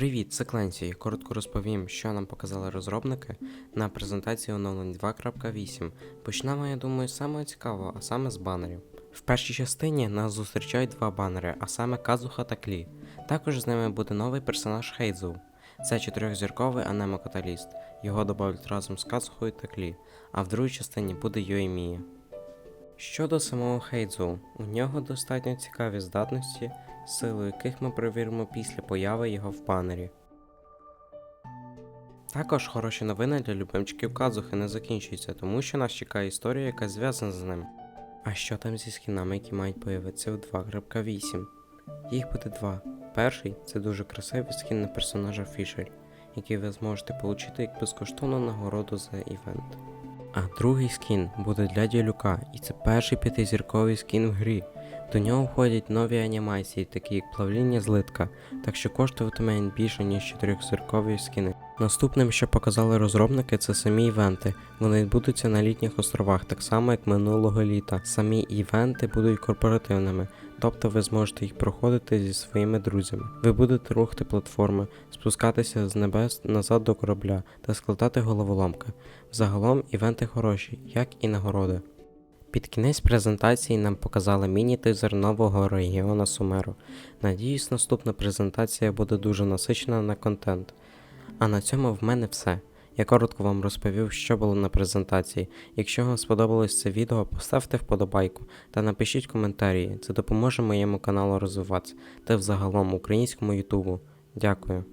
Привіт, це Кленсі. Коротко розповім, що нам показали розробники на презентації оновлень 2.8. Почнемо, я думаю, з самого цікавого, а саме з банерів. В першій частині нас зустрічають два банери, а саме Казуха та Клі. Також з ними буде новий персонаж Хейдзу. Це чотирьохзірковий анемо-каталіст. Його додають разом з Казухою та Клі, а в другій частині буде Йоемія. Щодо самого Хейдзу, у нього достатньо цікаві здатності, силу яких ми перевіримо після появи його в банері. Також хороші новини для любимчиків Казухи не закінчуються, тому що нас чекає історія, яка зв'язана з ним. А що там зі скінами, які мають появитися у 2.8? Їх буде два. Перший це дуже красивий скін на персонажа Фішер, який ви зможете отримати як безкоштовну нагороду за івент. А другий скін буде для ділюка, і це перший п'ятизірковий скін в грі. До нього входять нові анімації, такі як плавління злитка, так що коштуватиме він більше, ніж чотирьохзіркові скіни. Наступним, що показали розробники, це самі івенти. Вони відбудуться на літніх островах, так само як минулого літа. Самі івенти будуть корпоративними, тобто ви зможете їх проходити зі своїми друзями. Ви будете рухати платформи, спускатися з небес назад до корабля та складати головоломки. Загалом івенти хороші, як і нагороди. Під кінець презентації нам показали міні-тизер нового регіону Сумеру. Надіюсь, наступна презентація буде дуже насичена на контент. А на цьому в мене все. Я коротко вам розповів, що було на презентації. Якщо вам сподобалось це відео, поставте вподобайку та напишіть коментарі. Це допоможе моєму каналу розвиватися та взагалом українському ютубу. Дякую.